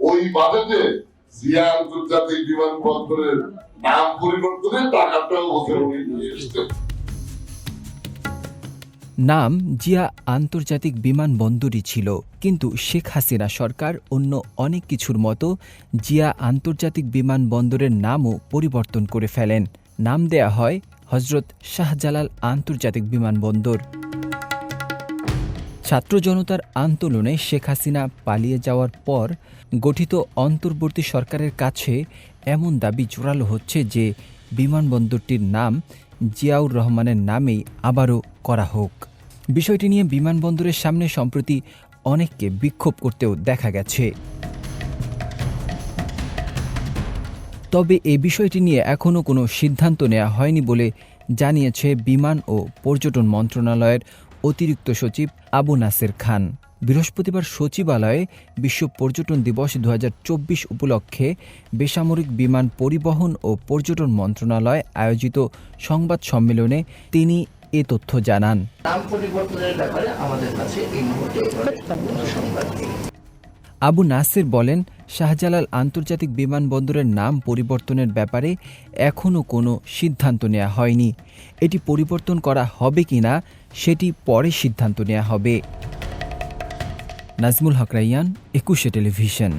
ওই বাজেটে জিয়া আন্তর্জাতিক বিমানবন্দরের নাম টাকাটাও উনি নিয়ে নাম জিয়া আন্তর্জাতিক বিমানবন্দরই ছিল, কিন্তু শেখ হাসিনা সরকার অন্য অনেক কিছুর মতো জিয়া আন্তর্জাতিক বিমানবন্দরের নামও পরিবর্তন করে ফেলেন। নাম দেয়া হয় হজরত শাহজালাল আন্তর্জাতিক বিমানবন্দর। ছাত্র জনতার আন্দোলনে শেখ হাসিনা পালিয়ে যাওয়ার পর গঠিত অন্তর্বর্তী সরকারের কাছে এমন দাবি জোরালো হচ্ছে যে বিমানবন্দরটির নাম জিয়াউর রহমানের নামেই আবারও করা হোক। বিষয়টি নিয়ে বিমানবন্দরের সামনে সম্প্রতি অনেককে বিক্ষোভ করতেও দেখা গেছে। তবে এ বিষয়টি নিয়ে এখনও কোনো সিদ্ধান্ত নেওয়া হয়নি বলে জানিয়েছে বিমান ও পর্যটন মন্ত্রণালয়ের অতিরিক্ত সচিব আবু নাসের খান। বৃহস্পতিবার সচিবালয়ে বিশ্ব পর্যটন দিবস দু হাজার চব্বিশ উপলক্ষে বেসামরিক বিমান পরিবহন ও পর্যটন মন্ত্রণালয় আয়োজিত সংবাদ সম্মেলনে তিনি এ তথ্য জানান। আবু নাসির বলেন শাহজালাল আন্তর্জাতিক বিমানবন্দরের নাম পরিবর্তনের ব্যাপারে এখনও কোনো সিদ্ধান্ত নেওয়া হয়নি। এটি পরিবর্তন করা হবে কি না সেটি পরে সিদ্ধান্ত নেওয়া হবে। নাজমুল হকরাইয়ান একুশে টেলিভিশন।